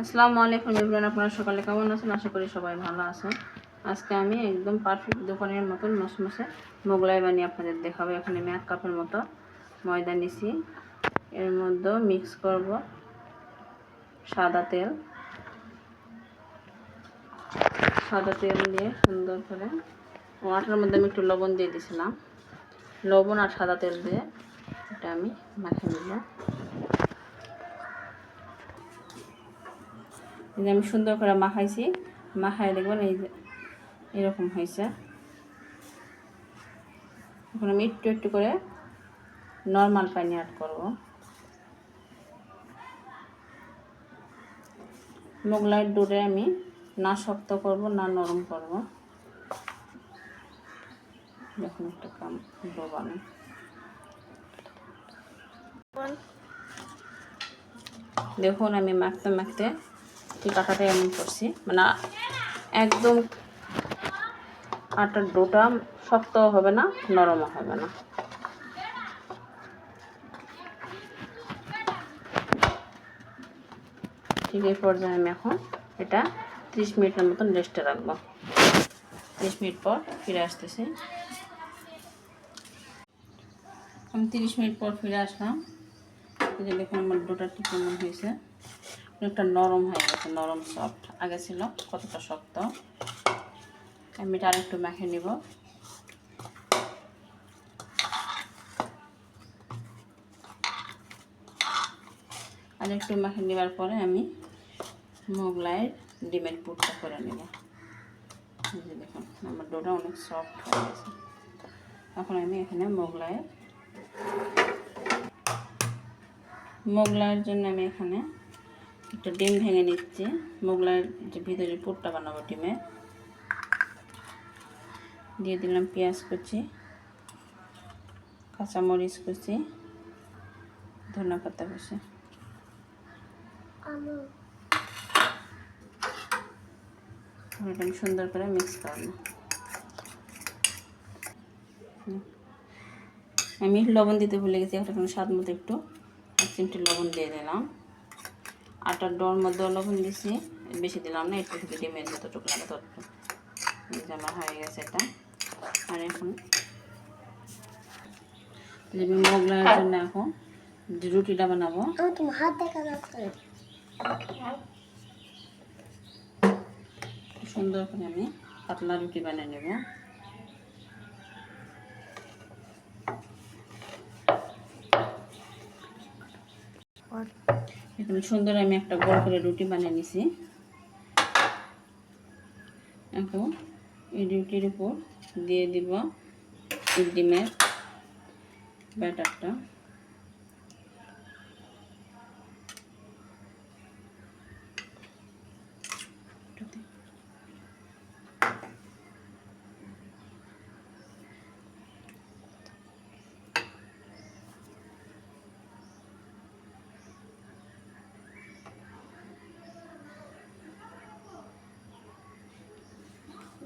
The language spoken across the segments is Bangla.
আসসালামু আলাইকুম এভরিওয়ান, আপনারা সকালে কেমন আছেন? আশা করি সবাই ভালো আছেন। আজকে আমি একদম পারফেক্ট দোকানের মতন মশমশে মোগলাই বানিয়ে আপনাদের দেখাবো। এখানে আমি এক কাপের মতো ময়দা নিছি। এর মধ্যে মিক্স করব সাদা তেল। সাদা তেল দিয়ে সুন্দর করে ওয়াটার মধ্যে আমি একটু লবণ দিয়ে দিয়েছিলাম লবণ আর সাদা তেল দিয়ে এটা আমি মাখিয়ে নিলাম। যে আমি সুন্দর করে মাখাইছি। মাখাই দেখবেন এই যে এরকম হয়েছে। এখন আমি একটু একটু করে নর্মাল পানি অ্যাড করব। মোগলাইয়ের ডোরে আমি না শক্ত করব, না নরম করব। দেখুন একটা কাম ডোবানো দেখুন আমি মাখতে মাখতে ঠিক আটাটা এমন করছি মানে একদম আটার ডোটা শক্ত হবে না নরমও হবে না। ঠিক এই পর্যায়ে আমি এখন এটা ত্রিশ মিনিটের মতন রেস্টে রাখব। ত্রিশ মিনিট পর ফিরে আসতেছি। আমি তিরিশ মিনিট পর ফিরে আসলাম। দেখুন আমার ডোটা ঠিক হয়েছে। অনেকটা নরম হয়ে গেছে, নরম সফট আগে ছিল, কতটা শক্ত। আমি এটা আরেকটু মেখে নিব। আর মেখে নেওয়ার পরে আমি মোগলাইয়ের ডিমের পুরটা করে নেব। দেখুন, আমার ডোটা অনেক সফট হয়ে গেছে। এখন আমি এখানে মোগলাইয়ের মোগলাইয়ের জন্য আমি এখানে একটা ডিম ভেঙে নিচ্ছি। মোগলাইয়ের যে ভিতরে পুরটা বানাবো ডিমে। দিয়ে দিলাম পেঁয়াজ কুচি কাঁচামরিচ কুচি ধনে পাতা কুচি। এটা সুন্দর করে মিক্স করব আমি লবণ দিতে ভুলে গেছি একটা স্বাদ মতো একটু এক চিমটি লবণ দিয়ে দিলাম। আটার ডোর মধ্যে লবণ দিছি। বেশি দিলাম না একটু শুধু ডিমের যতটুকু লাগে ততটুকু। আমার হয়ে গেছে এটা। আর এখন? আমি মোগলাইয়ের জন্য এখন রুটিটা বানাবো। সুন্দর করে আমি পাতলা রুটি বানিয়ে নেব। সুন্দর আমি একটা গোল করে রুটি বানিয়ে নিছি। এখন এই রুটির উপর দিয়ে দিব ডিমের ব্যাটারটা।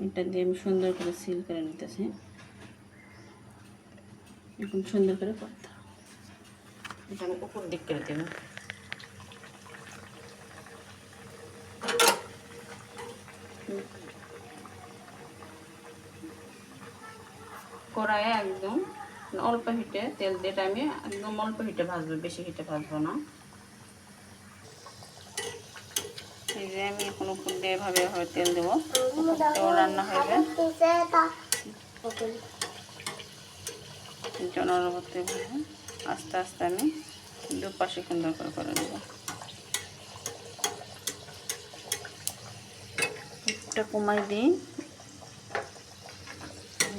এটা দিয়ে আমি সুন্দর করে সিল করে নিতেছি। এখন সুন্দর করে করতে এটা আমি উপর দিক করে দেব। কড়াইয়ে একদম অল্প হিটে তেল দিয়ে আমি একদম অল্প হিটে ভাজবো, বেশি হিটে ভাজবো না। এই যে আমি এখন উপর দিয়ে এভাবে এভাবে তেল দেবো। তেল রান্না হয়ে যাবে জনরবর্তী আস্তে আস্তে আমি দুপাশে সুন্দর করে করে নেব। একটু কমাই দিই,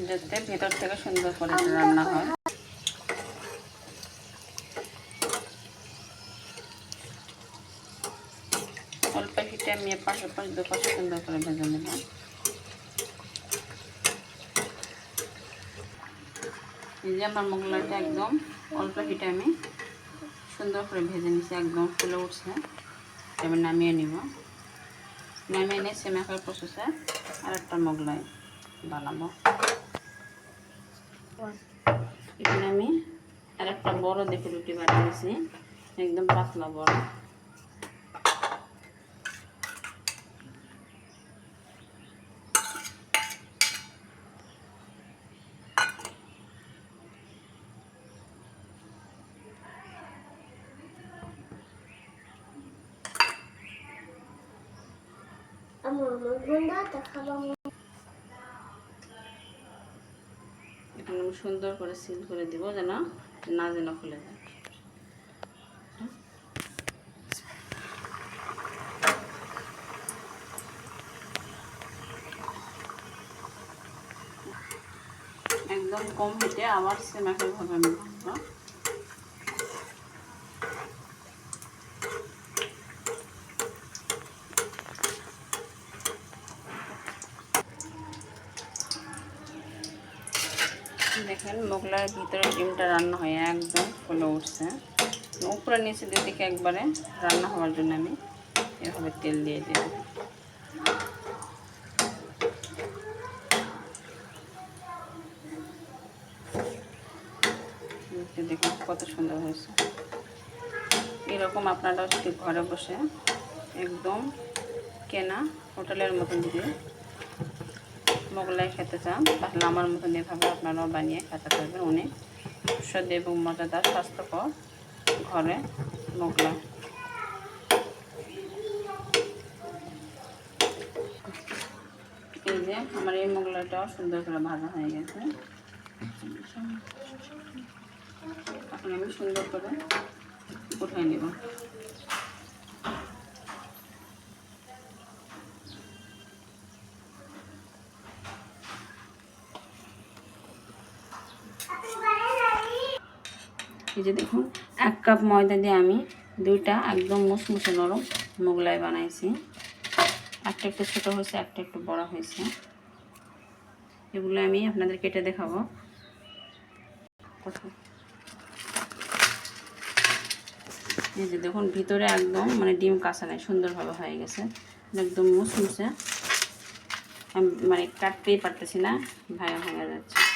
যাতে ভেতর থেকে সুন্দর করে রান্না হয়। অল্প হিটে আমি পাশে পাশে দুপাশে সুন্দর করে ভেজে নেব এই যে আমার মোগলাইটা একদম অল্প হিটে আমি সুন্দর করে ভেজে নিচ্ছি একদম ফুলে উঠছে এবার নামিয়ে নিব নামিয়ে নিয়ে সেমাকার প্রসেসে আর একটা মোগলাই বানাবো এখানে আমি আর একটা বড় দেখে রুটি বানিয়েছি একদম পাতলা বড় আমি সুন্দর করে সিল করে দিব যেন না যেন খুলে যায়। একদম কম হিটে, আবার সেম একইভাবে আমি দেখেন, মোগলার ভিতরে ডিমটা রান্না হয়ে, একদম ফুলে উঠছে। উপরে নিচে দুদিকে একবারে রান্না হওয়ার জন্য আমি এভাবে তেল দিয়ে দিই দেখুন কত সুন্দর হয়েছে। এরকম আপনারা যদি ঘরে বসে একদম কেনা হোটেলের মতন যদি মোগলাই খেতে চান, তাহলে আমার মতন এভাবে আপনারাও বানিয়ে খেতে পারবেন অনেক সুস্বাদু এবং মজাদার, স্বাস্থ্যকর ঘরে মোগলাই। এই যে আমার এই মোগলাইটাও সুন্দর করে ভাজা হয়ে গেছে। আমি সুন্দর করে উঠাই নেব। এই যে দেখুন, এক কাপ ময়দা দিয়ে আমি দুইটা একদম মুসমুসে নরম মোগলাই বানাইছি। একটা একটু ছোটো হয়েছে, একটা একটু বড় হয়েছে। এগুলো আমি আপনাদের কেটে দেখাবো। এই যে দেখুন, ভিতরে একদম মানে ডিম কাঁচা নেই, সুন্দরভাবে হয়ে গেছে। একদম মুসমুসে। মানে কাটতেই পারতেছি না ভাঙা ভাঙা যাচ্ছে।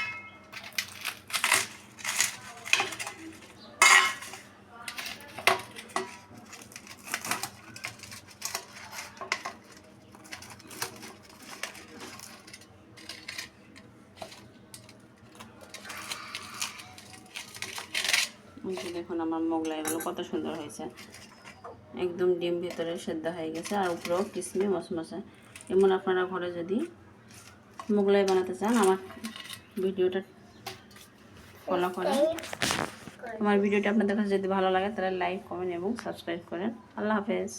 এই যে দেখুন আমার মোগলাইগুলো কত সুন্দর হয়েছে। একদম ডিম ভিতরে সেদ্ধ হয়ে গেছে আর উপরেও কিসমি মশমশে। এমন আপনারা ঘরে যদি মোগলাই বানাতে চান আমার ভিডিওটা ফলো করেন। আমার ভিডিওটা আপনাদের কাছে যদি ভালো লাগে তাহলে লাইক কমেন্ট এবং সাবস্ক্রাইব করেন। আল্লাহ হাফেজ।